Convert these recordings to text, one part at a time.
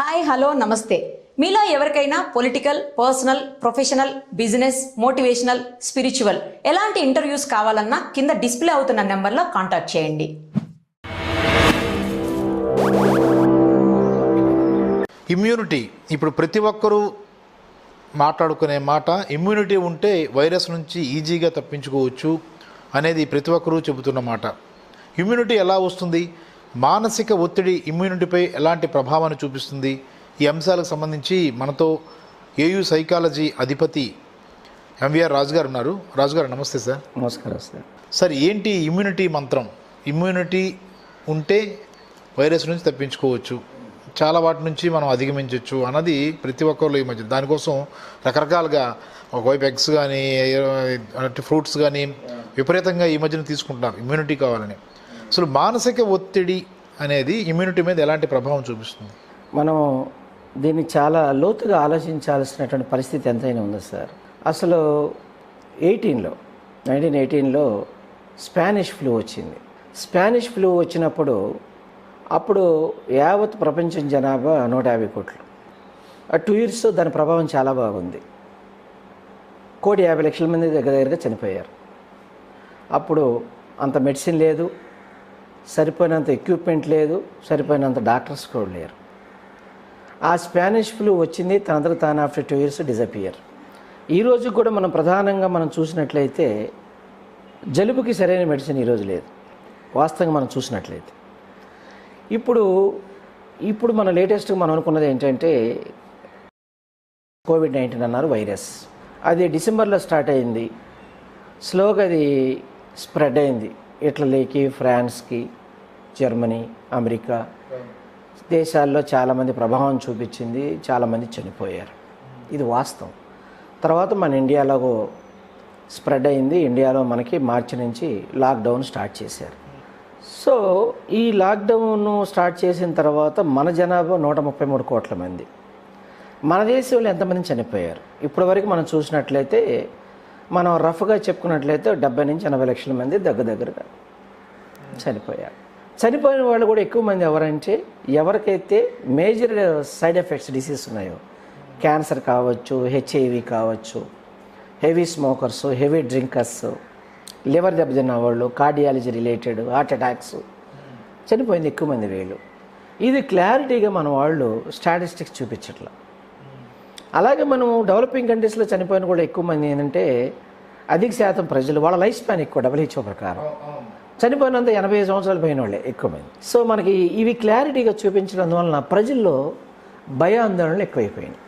Hi hello నమస్తే. మీలో ఎవరికైనా political personal professional business motivational spiritual ఎలాంటి ఇంటర్వ్యూస్ కావాలన్నా కింద డిస్ప్లే అవుతున్న నెంబర్లో కాంటాక్ట్ చేయండి. ఇమ్యూనిటీ ఇప్పుడు ప్రతి ఒక్కరూ మాట్లాడుకునే మాట ఇమ్యూనిటీ ఉంటే వైరస్ నుంచి ఈజీగా తప్పించుకోవచ్చు అనేది ప్రతి ఒక్కరూ చెబుతున్న మాట. ఇమ్యూనిటీ ఎలా వస్తుంది? మానసిక ఒత్తిడి ఇమ్యూనిటీపై ఎలాంటి ప్రభావాన్ని చూపిస్తుంది? ఈ అంశాలకు సంబంధించి మనతో ఏయు సైకాలజీ అధిపతి ఎంవిఆర్ రాజు గారు ఉన్నారు. రాజు గారు నమస్తే సార్. నమస్కారం సార్. సార్ ఏంటి ఇమ్యూనిటీ మంత్రం? ఇమ్యూనిటీ ఉంటే వైరస్ నుంచి తప్పించుకోవచ్చు. చాలా వాటి నుంచి మనం అధిగమించవచ్చు అన్నది ప్రతి ఒక్కరిలో ఈ మధ్య. దానికోసం రకరకాలుగా ఒకవైపు ఎగ్స్ కానీ ఫ్రూట్స్ కానీ విపరీతంగా ఈ మధ్యన తీసుకుంటున్నారు ఇమ్యూనిటీ కావాలని. అసలు మానసిక ఒత్తిడి అనేది ఇమ్యూనిటీ మీద ఎలాంటి ప్రభావం చూపిస్తుంది? మనం దీన్ని చాలా లోతుగా ఆలోచించాల్సినటువంటి పరిస్థితి ఎంతైనా ఉంది సార్. అసలు ఎయిటీన్లో నైన్టీన్ ఎయిటీన్లో స్పానిష్ ఫ్లూ వచ్చింది. స్పానిష్ ఫ్లూ వచ్చినప్పుడు అప్పుడు యావత్ ప్రపంచం జనాభా నూట యాభై కోట్లు. ఆ టూ ఇయర్స్ దాని ప్రభావం చాలా బాగుంది. కోటి యాభై లక్షల మంది దగ్గర దగ్గరగా చనిపోయారు. అప్పుడు అంత మెడిసిన్ లేదు సరిపోయినంత ఎక్విప్మెంట్ లేదు సరిపోయినంత డాక్టర్స్ కూడా లేరు. ఆ స్పానిష్ ఫ్లూ వచ్చింది తనంతట తాను ఆఫ్టర్ టూ ఇయర్స్ డిజపియర్ ఈ రోజు కూడా మనం ప్రధానంగా మనం చూసినట్లయితే జలుబుకి సరైన మెడిసిన్ ఈరోజు లేదు. వాస్తవంగా మనం చూసినట్లయితే. ఇప్పుడు ఇప్పుడు మన లేటెస్ట్గా మనం అనుకున్నది ఏంటంటే కోవిడ్ నైన్టీన్ అన్నారు వైరస్ అది డిసెంబర్లో స్టార్ట్ అయింది. స్లోగా అది స్ప్రెడ్ అయింది. ఇటలీకి ఫ్రాన్స్కి జర్మనీ అమెరికా దేశాల్లో చాలామంది ప్రభావం చూపించింది చాలామంది చనిపోయారు. ఇది వాస్తవం. తర్వాత మన ఇండియాలో స్ప్రెడ్ అయింది. ఇండియాలో మనకి మార్చి నుంచి లాక్డౌన్ స్టార్ట్ చేశారు. సో ఈ లాక్డౌన్ స్టార్ట్ చేసిన తర్వాత మన జనాభా నూట ముప్పై మూడు కోట్ల మంది. మన దేశంలో ఎంతమంది చనిపోయారు? ఇప్పటివరకు మనం చూసినట్లయితే మనం రఫ్గా చెప్పుకున్నట్లయితే డెబ్బై నుంచి ఎనభై లక్షల మంది దగ్గర దగ్గరగా చనిపోయారు. చనిపోయిన వాళ్ళు కూడా ఎక్కువ మంది ఎవరంటే ఎవరికైతే మేజర్ సైడ్ ఎఫెక్ట్స్ డిసీజ్ ఉన్నాయో క్యాన్సర్ కావచ్చు హెచ్ఐవి కావచ్చు heavy smokers heavy drinkers liver దెబ్బతిన్న వాళ్ళు కార్డియాలజీ రిలేటెడ్ హార్ట్ అటాక్స్ చనిపోయింది ఎక్కువ మంది వీళ్ళు. ఇది క్లారిటీగా మన వాళ్ళు స్టాటిస్టిక్స్ చూపించట్లా. అలాగే మనం డెవలపింగ్ కంట్రీస్లో చనిపోయిన కూడా ఎక్కువ మంది ఏంటంటే అధిక శాతం ప్రజలు వాళ్ళ లైఫ్ స్పాన్ ఎక్కువ డబ్ల్యూహెచ్ఓ ప్రకారం. చనిపోయినంత ఎనభై ఐదు సంవత్సరాలు పోయిన వాళ్ళే ఎక్కువ మంది. సో మనకి ఇవి క్లారిటీగా చూపించడం వలన ప్రజల్లో భయాందోళనలు ఎక్కువైపోయినాయి.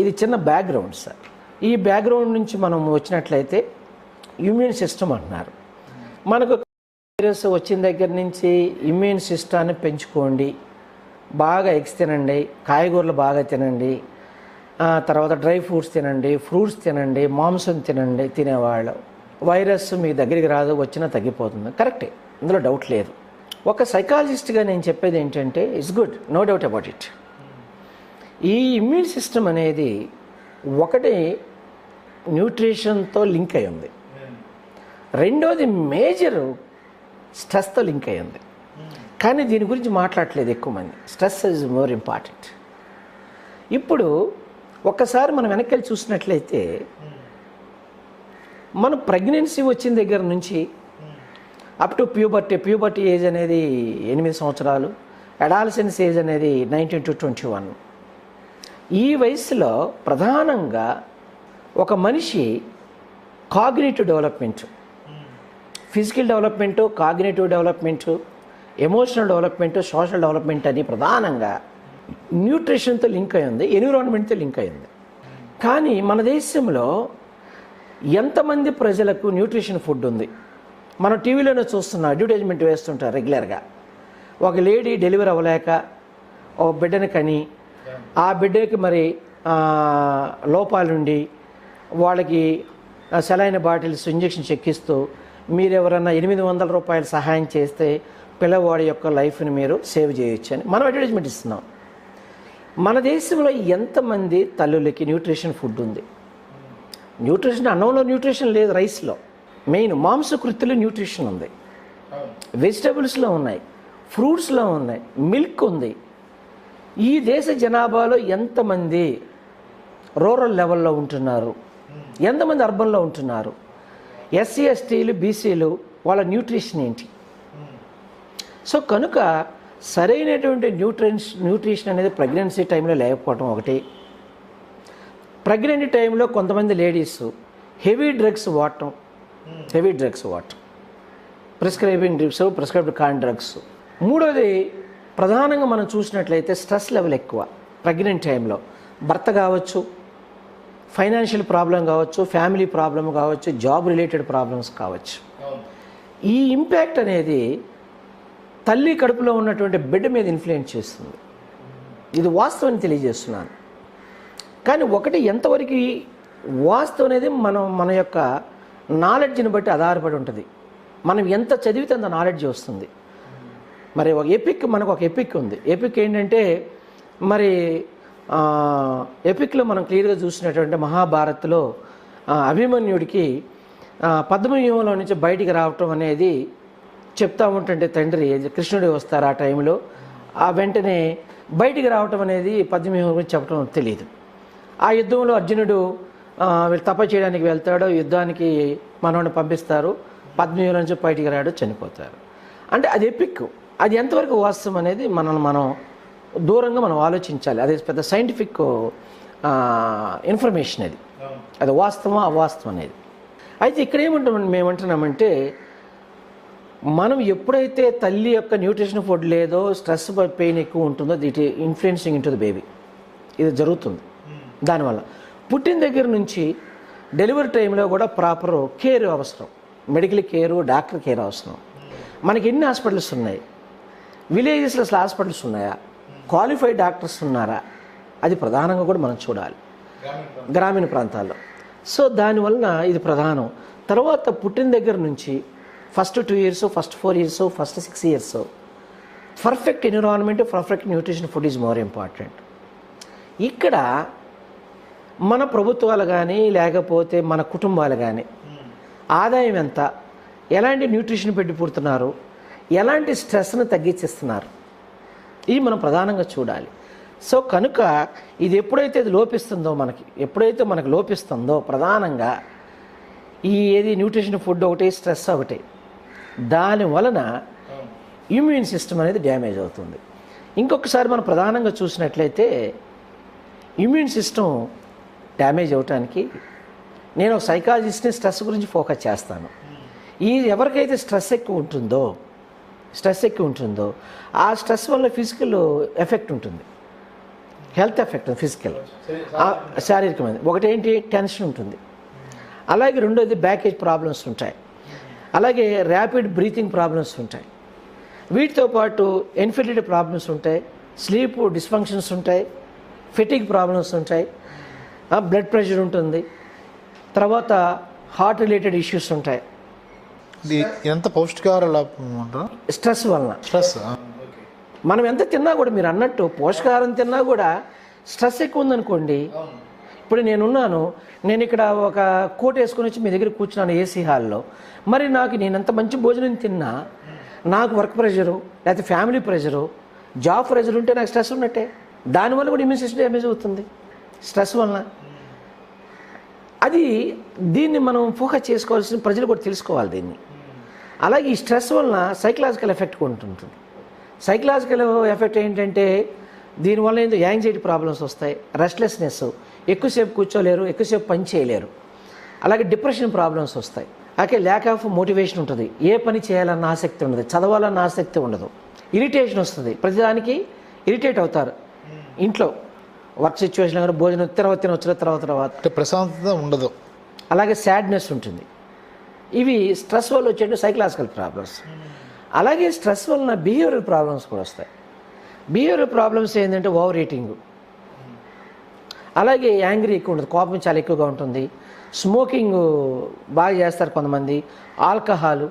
ఇది చిన్న బ్యాక్గ్రౌండ్ సార్ ఈ బ్యాక్గ్రౌండ్ నుంచి మనం వచ్చినట్లయితే ఇమ్యూన్ సిస్టమ్ అంటున్నారు. మనకు వైరస్ వచ్చిన దగ్గర నుంచి ఇమ్యూన్ సిస్టాన్ని పెంచుకోండి. బాగా ఎగ్స్ తినండి కాయగూరలు బాగా తినండి తర్వాత డ్రై ఫ్రూట్స్ తినండి ఫ్రూట్స్ తినండి మాంసం తినండి తినేవాళ్ళు. వైరస్ మీ దగ్గరికి రాదు వచ్చినా తగ్గిపోతుంది. కరెక్టే. ఇందులో డౌట్ లేదు. ఒక సైకాలజిస్ట్గా నేను చెప్పేది ఏంటంటే it's good no doubt about it ఈ ఇమ్యూన్ సిస్టమ్ అనేది ఒకటి న్యూట్రిషన్తో లింక్ అయి ఉంది. రెండోది మేజర్ స్ట్రెస్తో లింక్ అయి ఉంది. కానీ దీని గురించి మాట్లాడట్లేదు ఎక్కువ మంది. Stress is more important. ఇప్పుడు ఒక్కసారి మనం వెనక్కి చూసినట్లయితే మనం ప్రెగ్నెన్సీ వచ్చిన దగ్గర నుంచి up to puberty puberty age అనేది ఎనిమిది సంవత్సరాలు అడాలసెన్స్ ఏజ్ అనేది నైన్టీన్ టు ట్వంటీ వన్ ఈ వయసులో ప్రధానంగా ఒక మనిషి cognitive development physical development cognitive development emotional development social development అని ప్రధానంగా న్యూట్రిషన్తో లింక్ అయి ఉంది ఎన్విరాన్మెంట్తో లింక్ అయింది. కానీ మన దేశంలో ఎంతమంది ప్రజలకు న్యూట్రిషన్ ఫుడ్ ఉంది? మనం టీవీలోనే చూస్తున్నాం అడ్వర్టైజ్మెంట్ వేస్తుంటారు రెగ్యులర్గా. ఒక లేడీ డెలివరీ అవ్వలేక ఒక బిడ్డని కని ఆ బిడ్డకి మరి లోపాలుండి వాళ్ళకి సెలైన బాటిల్స్ ఇంజక్షన్ చెక్కిస్తూ మీరు ఎవరన్నా ఎనిమిది వందల రూపాయలు సహాయం చేస్తే పిల్లవాడి యొక్క లైఫ్ని మీరు సేవ్ చేయొచ్చు అని మనం అడ్వర్టైజ్మెంట్ ఇస్తున్నాం. మన దేశంలో ఎంతమంది తల్లులకి న్యూట్రిషన్ ఫుడ్ ఉంది? న్యూట్రిషన్ అన్నంలో న్యూట్రిషన్ లేదు రైస్లో. మెయిన్ మాంసకృత్తులు న్యూట్రిషన్ ఉంది. వెజిటబుల్స్లో ఉన్నాయి ఫ్రూట్స్లో ఉన్నాయి మిల్క్ ఉంది. ఈ దేశ జనాభాలో ఎంతమంది రూరల్ లెవెల్లో ఉంటున్నారు? ఎంతమంది అర్బన్లో ఉంటున్నారు? ఎస్సీ ఎస్టీలు బీసీలు వాళ్ళ న్యూట్రిషన్ ఏంటి? సో కనుక సరైనటువంటి న్యూట్రిన్స్ న్యూట్రిషన్ అనేది ప్రెగ్నెన్సీ టైంలో లేకపోవడం ఒకటి. ప్రెగ్నెంట్ టైంలో కొంతమంది లేడీస్ హెవీ డ్రగ్స్ వాడటం. హెవీ డ్రగ్స్ వాడటం. Prescribing drips prescribed con drugs మూడోది ప్రధానంగా మనం చూసినట్లయితే స్ట్రెస్ లెవెల్ ఎక్కువ ప్రెగ్నెంట్ టైంలో భర్త కావచ్చు ఫైనాన్షియల్ ప్రాబ్లం కావచ్చు ఫ్యామిలీ ప్రాబ్లం కావచ్చు జాబ్ రిలేటెడ్ ప్రాబ్లమ్స్ కావచ్చు. ఈ ఇంపాక్ట్ అనేది తల్లి కడుపులో ఉన్నటువంటి బిడ్డ మీద ఇన్ఫ్లుయెన్స్ చేస్తుంది. ఇది వాస్తవం తెలియజేస్తున్నాను. కానీ ఒకటి ఎంతవరకు వాస్తవం అనేది మనం మన యొక్క నాలెడ్జ్ని బట్టి ఆధారపడి ఉంటుంది. మనం ఎంత చదివితే అంత నాలెడ్జ్ వస్తుంది. మరి ఒక ఎపిక్ మనకు ఒక ఎపిక్ ఉంది. ఎపిక్ ఏంటంటే మరి ఎపిక్లో మనం క్లియర్గా చూసినటువంటి మహాభారత్లో అభిమన్యుడికి పద్మవ్యూహంలో నుంచి బయటికి రావటం అనేది చెప్తా ఉంటుంటే తండ్రి కృష్ణుడు వస్తారు ఆ టైంలో. ఆ వెంటనే బయటికి రావటం అనేది పద్మవ్యూహం గురించి చెప్పడం తెలియదు ఆ యుద్ధంలో అర్జునుడు వీళ్ళు తప చేయడానికి వెళ్తాడు. యుద్ధానికి మనవాడిని పంపిస్తారు. పద్మవ్యూహం నుంచి బయటికి రాడు చనిపోతారు. అంటే అది ఎపిక్. అది ఎంతవరకు వాస్తవం అనేది మనం మనం దూరంగా మనం ఆలోచించాలి. అది పెద్ద సైంటిఫిక్ ఇన్ఫర్మేషన్ అది. అది వాస్తవం అవాస్తవం అనేది. అయితే ఇక్కడ ఏమంటాం మేమంటున్నామంటే మనం ఎప్పుడైతే తల్లి యొక్క న్యూట్రిషన్ ఫుడ్ లేదో స్ట్రెస్ పెయిన్ ఎక్కువ ఉంటుందో it influencing into the baby ఇది జరుగుతుంది. దానివల్ల పుట్టిన దగ్గర నుంచి డెలివరీ టైంలో కూడా ప్రాపర్ కేర్ అవసరం. మెడికల్ కేరు డాక్టర్ కేర్ అవసరం. మనకి ఎన్ని హాస్పిటల్స్ ఉన్నాయి? విలేజెస్లో అసలు హాస్పిటల్స్ ఉన్నాయా? క్వాలిఫైడ్ డాక్టర్స్ ఉన్నారా? అది ప్రధానంగా కూడా మనం చూడాలి. గ్రామీణ ప్రాంతాల్లో. సో దానివలన ఇది ప్రధానం. తర్వాత పుట్టిన దగ్గర నుంచి first two years first four years first six years perfect environment perfect nutrition food is more important ఇక్కడ మన ప్రభుత్వాలు కానీ లేకపోతే మన కుటుంబాలు కానీ ఆదాయం ఎంత? ఎలాంటి న్యూట్రిషన్ పెట్టి పుడుతున్నారు ఎలాంటి స్ట్రెస్ను తగ్గించేస్తున్నారు? ఇది మనం ప్రధానంగా చూడాలి. సో కనుక ఇది ఎప్పుడైతే ఇది లోపిస్తుందో మనకి ఎప్పుడైతే మనకు లోపిస్తుందో ప్రధానంగా ఈ ఏది న్యూట్రిషన్ ఫుడ్ ఒకటి స్ట్రెస్ ఒకటి దాని వలన ఇమ్యూన్ సిస్టమ్ అనేది డ్యామేజ్ అవుతుంది. ఇంకొకసారి మనం ప్రధానంగా చూసినట్లయితే ఇమ్యూన్ సిస్టమ్ డ్యామేజ్ అవటానికి నేను ఒక సైకాలజిస్ట్ని స్ట్రెస్ గురించి ఫోకస్ చేస్తాను. ఈ ఎవరికైతే స్ట్రెస్ ఎక్కువ ఉంటుందో స్ట్రెస్ ఎక్కువ ఉంటుందో ఆ స్ట్రెస్ వల్ల ఫిజికల్ ఎఫెక్ట్ ఉంటుంది. Health effect physical. శారీరకమైనది ఒకటి ఏంటి టెన్షన్ ఉంటుంది. అలాగే రెండోది బ్యాకేజ్ ప్రాబ్లమ్స్ ఉంటాయి. అలాగే ర్యాపిడ్ బ్రీతింగ్ ప్రాబ్లమ్స్ ఉంటాయి. వీటితో పాటు ఇన్ఫెర్టిలిటీ ప్రాబ్లమ్స్ ఉంటాయి. స్లీప్ డిస్ఫంక్షన్స్ ఉంటాయి. ఫిటిక్ ప్రాబ్లమ్స్ ఉంటాయి. బ్లడ్ ప్రెషర్ ఉంటుంది. తర్వాత హార్ట్ రిలేటెడ్ ఇష్యూస్ ఉంటాయి. ఎంత పౌష్టికాహార స్ట్రెస్ వలన. స్ట్రెస్ మనం ఎంత తిన్నా కూడా మీరు అన్నట్టు పోషకాహారం తిన్నా కూడా స్ట్రెస్ ఎక్కువ ఉందనుకోండి ఇప్పుడు నేనున్నాను. నేను ఇక్కడ ఒక కోట్ వేసుకొని వచ్చి మీ దగ్గర కూర్చున్నాను ఏసీ హాల్లో. మరి నాకు నేను ఎంత మంచి భోజనం తిన్నా నాకు వర్క్ ప్రెషరు లేకపోతే ఫ్యామిలీ ప్రెషరు జాబ్ ప్రెషర్ ఉంటే నాకు స్ట్రెస్ ఉన్నట్టే. దానివల్ల కూడా ఇమ్యూన్ సిస్టమ్ డ్యామేజ్ అవుతుంది. స్ట్రెస్ వలన. అది దీన్ని మనం ఫోకస్ చేసుకోవాల్సిన ప్రజలు కూడా తెలుసుకోవాలి దీన్ని. అలాగే ఈ స్ట్రెస్ వలన సైకలాజికల్ ఎఫెక్ట్ కూడా ఉంటుంది సైకలాజికల్ ఎఫెక్ట్ ఏంటంటే దీనివల్ల ఏంటో యాంగ్జైటీ ప్రాబ్లమ్స్ వస్తాయి రెస్ట్లెస్నెస్ ఎక్కువసేపు కూర్చోలేరు ఎక్కువసేపు పని చేయలేరు. అలాగే డిప్రెషన్ ప్రాబ్లమ్స్ వస్తాయి. అలాగే ల్యాక్ ఆఫ్ మోటివేషన్ ఉంటుంది. ఏ పని చేయాలన్న ఆసక్తి ఉండదు. చదవాలన్న ఆసక్తి ఉండదు. ఇరిటేషన్ వస్తుంది. ప్రతిదానికి ఇరిటేట్ అవుతారు. ఇంట్లో వర్క్ సిచ్యువేషన్ కానీ భోజనం తర్వాత తినొచ్చిన తర్వాత తర్వాత. ప్రశాంతత ఉండదు. అలాగే సాడ్నెస్ ఉంటుంది. ఇవి స్ట్రెస్ వల్ల వచ్చే సైకలాజికల్ ప్రాబ్లమ్స్ అలాగే స్ట్రెస్ వలన బిహేవియరల్ ప్రాబ్లమ్స్ కూడా వస్తాయి. బిహేవియరల్ ప్రాబ్లమ్స్ ఏంటంటే ఓవర్ ఈటింగ్ అలాగే యాంగ్రీ ఎక్కువ ఉంటుంది కోపం చాలా ఎక్కువగా ఉంటుంది. స్మోకింగ్ బాగా చేస్తారు కొంతమంది ఆల్కహాల్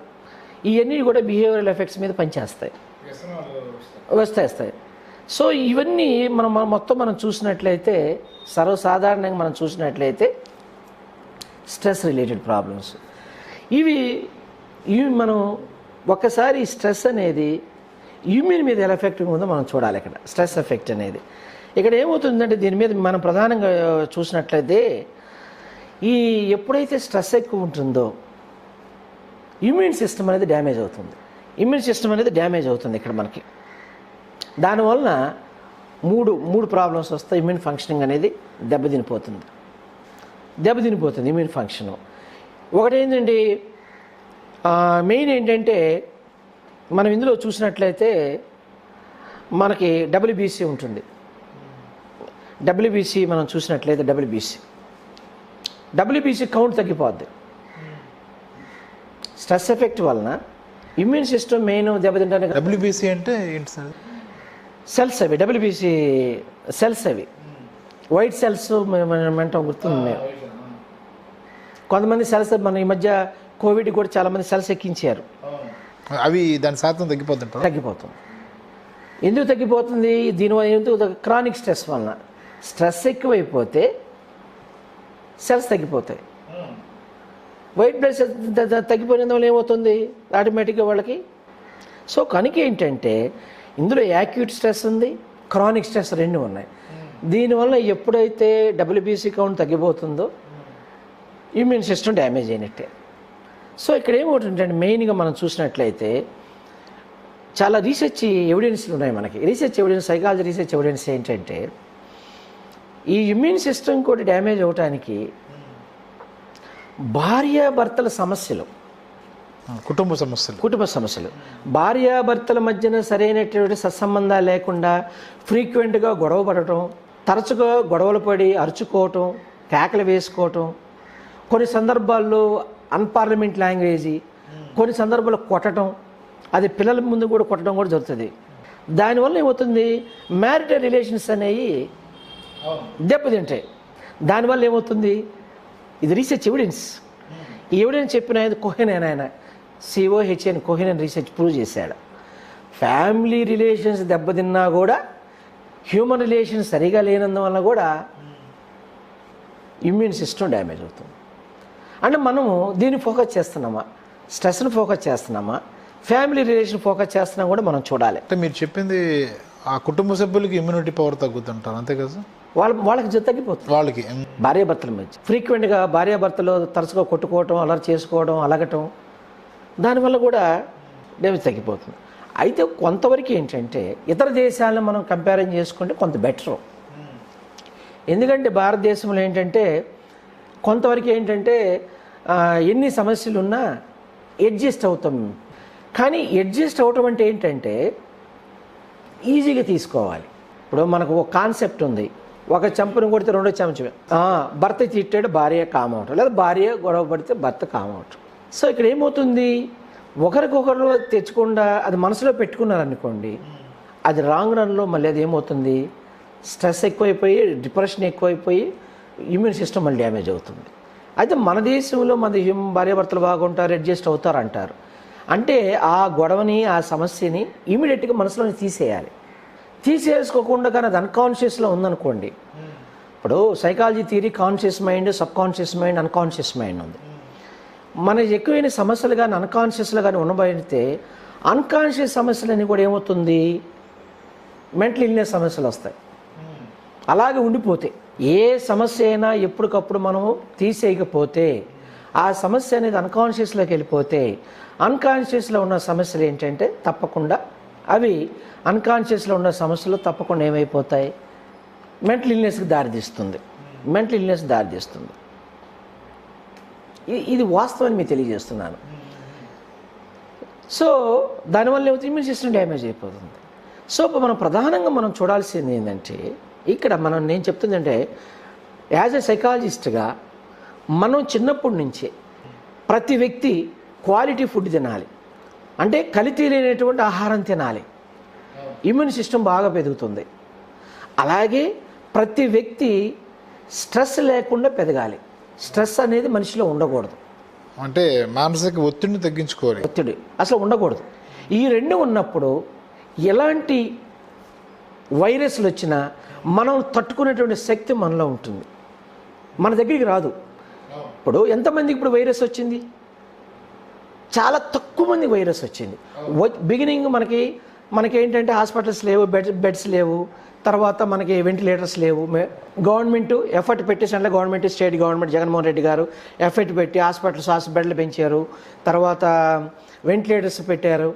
ఇవన్నీ కూడా బిహేవియరల్ ఎఫెక్ట్స్ మీద పనిచేస్తాయి. వస్తాయి. వస్తాయి సో ఇవన్నీ మనం మనం మొత్తం మనం చూసినట్లయితే సర్వసాధారణంగా మనం చూసినట్లయితే స్ట్రెస్ రిలేటెడ్ ప్రాబ్లమ్స్. ఇవి ఇవి మనం ఒకసారి స్ట్రెస్ అనేది ఇమ్యూన్ మీద ఎలా ఎఫెక్ట్ ఉందో మనం చూడాలి ఇక్కడ. స్ట్రెస్ ఎఫెక్ట్ అనేది. ఇక్కడ ఏమవుతుందంటే దీని మీద మనం ప్రధానంగా చూసినట్లయితే ఈ ఎప్పుడైతే స్ట్రెస్ ఎక్కువ ఉంటుందో ఇమ్యూన్ సిస్టమ్ అనేది డ్యామేజ్ అవుతుంది. ఇమ్యూన్ సిస్టమ్ అనేది డ్యామేజ్ అవుతుంది ఇక్కడ మనకి. దానివలన మూడు మూడు ప్రాబ్లమ్స్ వస్తాయి. ఇమ్యూన్ ఫంక్షనింగ్ అనేది దెబ్బతినిపోతుంది. దెబ్బతినిపోతుంది ఇమ్యూన్ ఫంక్షన్. ఒకటి ఏంటండి మెయిన్ ఏంటంటే మనం ఇందులో చూసినట్లయితే మనకి డబ్ల్యూబీసీ ఉంటుంది. డబ్ల్యూబీసీ మనం చూసినట్లయితే డబ్ల్యూబీసీ డబ్ల్యూబీసీ కౌంట్ తగ్గిపోద్ది. స్ట్రెస్ ఎఫెక్ట్ వలన ఇమ్యూన్ సిస్టమ్ మెయిన్ దెబ్బతింటానికి డబ్ల్యూబీసీ అంటే ఏంటి సార్? సెల్స్ అవి డబ్ల్యూబీసీ సెల్స్ అవి. వైట్ సెల్స్ అంటాం గుర్తుంది? మేము కొంతమంది సెల్స్ మన ఈ మధ్య కోవిడ్ కూడా చాలామంది సెల్స్ ఎక్కించారు. అవి దాని శాతం తగ్గిపోతుంటారు తగ్గిపోతుంది. ఎందుకు తగ్గిపోతుంది? దీనివల్ల ఎందుకు? క్రానిక్ స్ట్రెస్ వలన. స్ట్రెస్ ఎక్కువైపోతే సెల్స్ తగ్గిపోతాయి. వైట్ బ్లడ్ సెల్స్ తగ్గిపోయిన తగ్గిపోయినందు వల్ల ఏమవుతుంది? ఆటోమేటిక్గా వాళ్ళకి. సో కనుక ఏంటంటే ఇందులో యాక్యూట్ స్ట్రెస్ ఉంది క్రానిక్ స్ట్రెస్ రెండు ఉన్నాయి. దీనివల్ల ఎప్పుడైతే డబ్ల్యూబీసీ కౌంట్ తగ్గిపోతుందో ఇమ్యూన్ సిస్టమ్ డ్యామేజ్ అయినట్టే. సో ఇక్కడ ఏమవుతుందంటే మెయిన్గా మనం చూసినట్లయితే చాలా రీసెర్చ్ ఎవిడెన్స్లు ఉన్నాయి మనకి. Research evidence psychology research evidence ఏంటంటే ఈ ఇమ్యూన్ సిస్టమ్ కూడా డ్యామేజ్ అవటానికి భార్యాభర్తల సమస్యలు. కుటుంబ సమస్యలు. కుటుంబ సమస్యలు. భార్యాభర్తల మధ్యన సరైనటువంటి సత్సంబంధాలు లేకుండా ఫ్రీక్వెంట్గా గొడవ పడటం తరచుగా గొడవలు పడి అరుచుకోవటం కేకలు వేసుకోవటం కొన్ని సందర్భాల్లో అన్పార్లమెంట్ లాంగ్వేజ్ కొన్ని సందర్భాల్లో కొట్టడం అది పిల్లల ముందు కూడా కొట్టడం కూడా జరుగుతుంది. దానివల్ల ఏమవుతుంది? మ్యారిటల్ రిలేషన్స్ అనేవి దెబ్బతింటాయి దానివల్ల ఏమవుతుంది? ఇది రీసెర్చ్ ఎవిడెన్స్ ఈ ఎవిడెన్స్ చెప్పిన ఆయన కోహెన్ ఆయన. సిఓహెచ్ అని కోహెన్ అని రీసెర్చ్ ప్రూవ్ చేశాడు. ఫ్యామిలీ రిలేషన్స్ దెబ్బతిన్నా కూడా హ్యూమన్ రిలేషన్స్ సరిగా లేనందువల్ల కూడా ఇమ్యూన్ సిస్టమ్ డ్యామేజ్ అవుతుంది. అంటే మనము దీన్ని ఫోకస్ చేస్తున్నామా? స్ట్రెస్ని ఫోకస్ చేస్తున్నామా? ఫ్యామిలీ రిలేషన్ ఫోకస్ చేస్తున్నా కూడా మనం చూడాలి. అంటే మీరు చెప్పింది ఆ కుటుంబ సభ్యులకి ఇమ్యూనిటీ పవర్ తగ్గుతుంటారు. అంతే కదా సార్? వాళ్ళ వాళ్ళకి తగ్గిపోతుంది. వాళ్ళకి భార్యాభర్తల మధ్య. ఫ్రీక్వెంట్గా భార్యాభర్తలు తరచుగా కొట్టుకోవటం అలర్ చేసుకోవడం అలగటం దానివల్ల కూడా డ్యామేజ్ తగ్గిపోతుంది. అయితే కొంతవరకు ఏంటంటే ఇతర దేశాలను మనం కంపేర్ చేసుకుంటే కొంత బెటర్ ఎందుకంటే భారతదేశంలో ఏంటంటే కొంతవరకు ఏంటంటే ఎన్ని సమస్యలు ఉన్నా అడ్జస్ట్ అవుతాం. కానీ అడ్జస్ట్ అవటం అంటే ఏంటంటే ఈజీగా తీసుకోవాలి. ఇప్పుడు మనకు ఒక కాన్సెప్ట్ ఉంది. ఒక చెంపను కొడితే రెండో చెంచమే భర్త తిట్టాడు భార్య కామ్ అవటం లేదా భార్య గొడవ పడితే భర్త కామ్ అవటం సో ఇక్కడ ఏమవుతుంది? ఒకరికొకరు తెచ్చకుండా అది మనసులో పెట్టుకున్నారనుకోండి అది రాంగ్ రన్లో మళ్ళీ అది ఏమవుతుంది? స్ట్రెస్ ఎక్కువైపోయి డిప్రెషన్ ఎక్కువైపోయి ఇమ్యూన్ సిస్టమ్ మళ్ళీ డ్యామేజ్ అవుతుంది. అయితే మన దేశంలో మన హ్యూమన్ భార్యాభర్తలు బాగుంటారు అడ్జస్ట్ అవుతారు అంటారు అంటే ఆ గొడవని ఆ సమస్యని ఇమీడియట్గా మనసులోని తీసేయాలి. తీసేసుకోకుండా కానీ అది అన్కాన్షియస్లో ఉందనుకోండి. ఇప్పుడు psychology theory conscious mind subconscious mind unconscious mind ఉంది. మనకి ఎక్కువైన సమస్యలు కానీ అన్కాన్షియస్లో కానీ ఉండబడితే అన్కాన్షియస్ సమస్యలన్నీ కూడా ఏమవుతుంది? మెంటల్ ఇల్నెస్ సమస్యలు వస్తాయి. అలాగే ఉండిపోతే ఏ సమస్య అయినా ఎప్పటికప్పుడు మనము తీసేయకపోతే ఆ సమస్య అనేది అన్కాన్షియస్లోకి వెళ్ళిపోతే అన్కాన్షియస్లో ఉన్న సమస్యలు ఏంటంటే తప్పకుండా అవి అన్కాన్షియస్లో ఉన్న సమస్యలు తప్పకుండా ఏమైపోతాయి? మెంటల్ ఇల్నెస్కి దారితీస్తుంది. మెంటల్ ఇల్నెస్ దారితీస్తుంది. ఇది వాస్తవాన్ని మీకు తెలియజేస్తున్నాను. సో దానివల్ల ఏమవుతుంది? ఇమ్యూన్ సిస్టమ్ డ్యామేజ్ అయిపోతుంది. సో ఇప్పుడు మనం ప్రధానంగా మనం చూడాల్సింది ఏంటంటే ఇక్కడ మనం నేను చెప్తుందంటే యాజ్ ఎ సైకాలజిస్ట్గా మనం చిన్నప్పటి నుంచే ప్రతి వ్యక్తి క్వాలిటీ ఫుడ్ తినాలి. అంటే కలితీ లేనటువంటి ఆహారం తినాలి. ఇమ్యూన్ సిస్టమ్ బాగా పెరుగుతుంది. అలాగే ప్రతి వ్యక్తి స్ట్రెస్ లేకుండా పెరగాలి. స్ట్రెస్ అనేది మనిషిలో ఉండకూడదు. అంటే మానసిక ఒత్తిడిని తగ్గించుకోవాలి. ఒత్తిడి. అసలు ఉండకూడదు. ఈ రెండు ఉన్నప్పుడు ఎలాంటి వైరస్లు వచ్చినా మనం తట్టుకునేటువంటి శక్తి మనలో ఉంటుంది. మన దగ్గరికి రాదు. ఇప్పుడు ఎంతమందికి ఇప్పుడు వైరస్ వచ్చింది? చాలా తక్కువ మంది వైరస్ వచ్చింది. బిగినింగ్ మనకి మనకి ఏంటంటే హాస్పిటల్స్ లేవు బెడ్ బెడ్స్ లేవు తర్వాత మనకి వెంటిలేటర్స్ లేవు. గవర్నమెంట్ ఎఫర్ట్ పెట్టేసి అంటే government state government Jaganmohan Reddy garu effort పెట్టి హాస్పిటల్స్ హాస్పిటల్ పెంచారు. తర్వాత వెంటిలేటర్స్ పెట్టారు.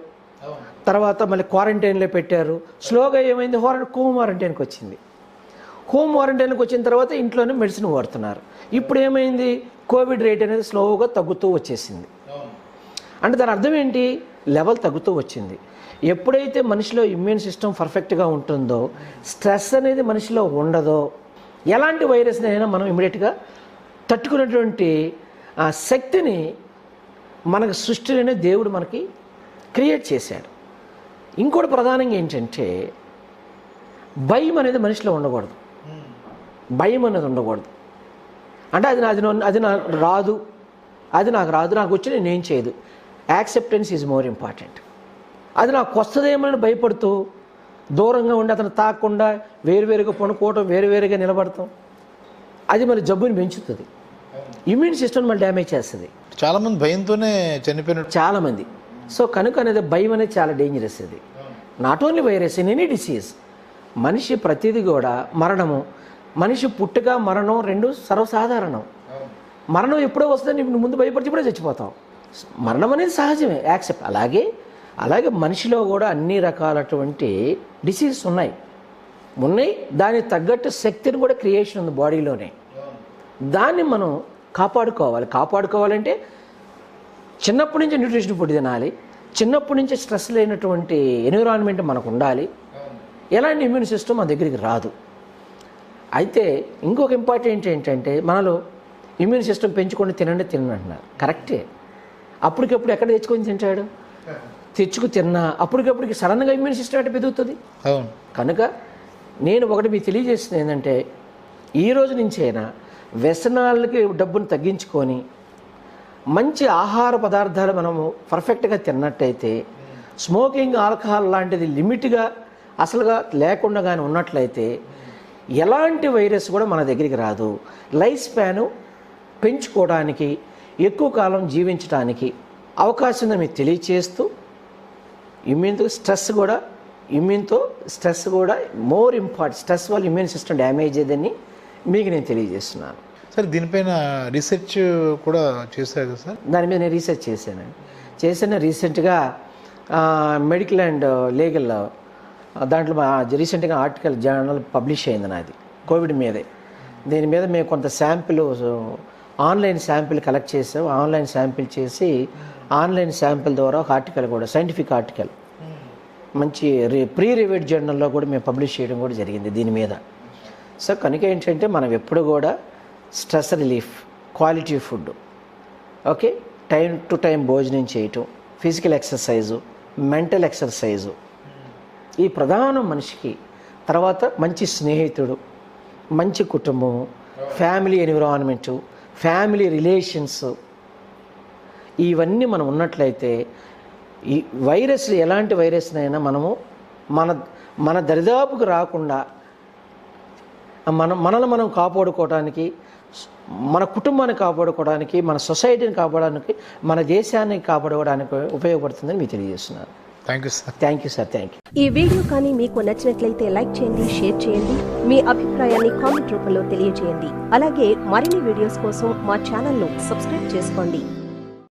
తర్వాత మళ్ళీ క్వారంటైన్లో పెట్టారు. స్లోగా ఏమైంది? హోమ్ హోమ్ క్వారంటైన్కి వచ్చింది. హోమ్ క్వారంటైన్కి వచ్చిన తర్వాత ఇంట్లోనే మెడిసిన్ వాడుతున్నారు. ఇప్పుడు ఏమైంది? కోవిడ్ రేట్ అనేది స్లోగా తగ్గుతూ వచ్చేసింది. అంటే దాని అర్థం ఏంటి? లెవెల్ తగ్గుతూ వచ్చింది. ఎప్పుడైతే మనిషిలో ఇమ్యూన్ సిస్టమ్ పర్ఫెక్ట్గా ఉంటుందో స్ట్రెస్ అనేది మనిషిలో ఉండదో ఎలాంటి వైరస్ని అయినా మనం ఇమీడియట్గా తట్టుకునేటువంటి ఆ శక్తిని మనకు సృష్టిలోనే దేవుడు మనకి క్రియేట్ చేశాడు. ఇంకోటి ప్రధానంగా ఏంటంటే భయం అనేది మనిషిలో ఉండకూడదు. భయం అనేది ఉండకూడదు. అంటే అది నా- అది నా- రాదు. అది నాకు రాదు. నాకు వచ్చి నేను ఏం చేయదు. యాక్సెప్టెన్స్ ఈజ్ మోర్ ఇంపార్టెంట్ అది నాకు వస్తుందేమని భయపడుతూ దూరంగా ఉండి అతను తాకకుండా వేరువేరుగా పనుకోవటం వేరువేరుగా నిలబడతాం అది మరి జబ్బుని పెంచుతుంది. ఇమ్యూన్ సిస్టమ్ మళ్ళీ డ్యామేజ్ చేస్తుంది. చాలామంది భయంతోనే చనిపోయినట్టు చాలామంది. సో కనుక అనేది భయం అనేది చాలా డేంజరస్ ఇది. Not only virus in any disease మనిషి ప్రతిదీ కూడా మరణము మనిషి పుట్టుక మరణం రెండు సర్వసాధారణం. మరణం ఎప్పుడో వస్తుందని ముందు భయపడితే ఇప్పుడే చచ్చిపోతాం మరణం అనేది సహజమే యాక్సెప్ట్. అలాగే అలాగే మనిషిలో కూడా అన్ని రకాలటువంటి డిసీజెస్ ఉన్నాయి. ఉన్నాయి దానికి తగ్గట్టు శక్తిని కూడా క్రియేషన్ ఉంది బాడీలోనే. దాన్ని మనం కాపాడుకోవాలి. కాపాడుకోవాలంటే చిన్నప్పటి నుంచి న్యూట్రిషన్ ఫుడ్ తినాలి. చిన్నప్పటి నుంచి స్ట్రెస్ లేనటువంటి ఎన్విరాన్మెంట్ మనకు ఉండాలి. ఎలాంటి ఇమ్యూన్ సిస్టమ్ మన దగ్గరికి రాదు. అయితే ఇంకొక ఇంపార్టెంట్ ఏంటంటే మనలో ఇమ్యూన్ సిస్టమ్ పెంచుకొని తినండి తినండి అంటున్నారు. కరెక్టే. అప్పటికప్పుడు ఎక్కడ తెచ్చుకొని తింటాడు? తెచ్చుకు తిన్నా. అప్పటికప్పటికి సడన్గా ఇమ్యూన్ సిస్టమ్ అంటే పెరుగుతుంది అవును. కనుక నేను ఒకటి మీకు తెలియజేస్తుంది ఏంటంటే ఈ రోజు నుంచైనా వ్యసనాలకి డబ్బును తగ్గించుకొని మంచి ఆహార పదార్థాలు మనము పర్ఫెక్ట్గా తిన్నట్టయితే స్మోకింగ్ ఆల్కహాల్ లాంటిది లిమిట్గా అసలుగా లేకుండా కానీ ఉన్నట్లయితే ఎలాంటి వైరస్ కూడా మన దగ్గరికి రాదు. లైఫ్ స్పాను పెంచుకోవడానికి ఎక్కువ కాలం జీవించడానికి అవకాశం ఉందని మీకు తెలియచేస్తూ ఇమ్యూన్తో స్ట్రెస్ కూడా ఇమ్యూన్తో స్ట్రెస్ కూడా మోర్ ఇంపార్టెంట్ స్ట్రెస్ వల్ల ఇమ్యూన్ సిస్టమ్ డ్యామేజ్ అయ్యేదని మీకు నేను తెలియజేస్తున్నాను. సరే దీనిపైన రీసెర్చ్ కూడా చేశారు కదా సార్? దాని మీద నేను రీసెర్చ్ చేశాను. చేసిన రీసెంట్గా మెడికల్ అండ్ లీగల్ దాంట్లో రీసెంట్గా ఆర్టికల్ జర్నల్ పబ్లిష్ అయింది నాది కోవిడ్ మీదే. దీని మీద మేము కొంత శాంపిల్ ఆన్లైన్ శాంపిల్ కలెక్ట్ చేసాం ఆన్లైన్ శాంపిల్ చేసి ఆన్లైన్ శాంపిల్ ద్వారా ఒక ఆర్టికల్ కూడా సైంటిఫిక్ ఆర్టికల్. మంచి రి ప్రీ రివ్యూడ్ జర్నల్లో కూడా మేము పబ్లిష్ చేయడం కూడా జరిగింది దీని మీద. సో కనుక ఏంటంటే మనం ఎప్పుడు కూడా stress relief quality food okay? Time to time భోజనం చేయటం ఫిజికల్ ఎక్సర్సైజు మెంటల్ ఎక్సర్సైజు. ఈ ప్రధానం మనిషికి తర్వాత మంచి స్నేహితుడు మంచి కుటుంబము ఫ్యామిలీ ఎన్విరాన్మెంటు ఫ్యామిలీ రిలేషన్స్. ఇవన్నీ మనం ఉన్నట్లయితే ఈ వైరస్ ఎలాంటి వైరస్నైనా మనము మన మన దరిదాపుకు రాకుండా మన మనల్ని మనం కాపాడుకోవడానికి మన కుటుంబాన్ని కాపాడుకోవడానికి మన సొసైటీని కాపాడడానికి మన దేశాన్ని కాపాడుకోవడానికి ఉపయోగపడుతుందని మీకు తెలియజేస్తున్నాను. Thank you sir thank you sir thank you ఈ వీడియో కానీ మీకు నచ్చినట్లయితే లైక్ చేయండి షేర్ చేయండి. మీ అభిప్రాయాన్ని కామెంట్ రూపంలో తెలియజేయండి. అలాగే మరిన్ని వీడియోస్ కోసం మా ఛానల్ను సబ్స్క్రైబ్ చేసుకోండి.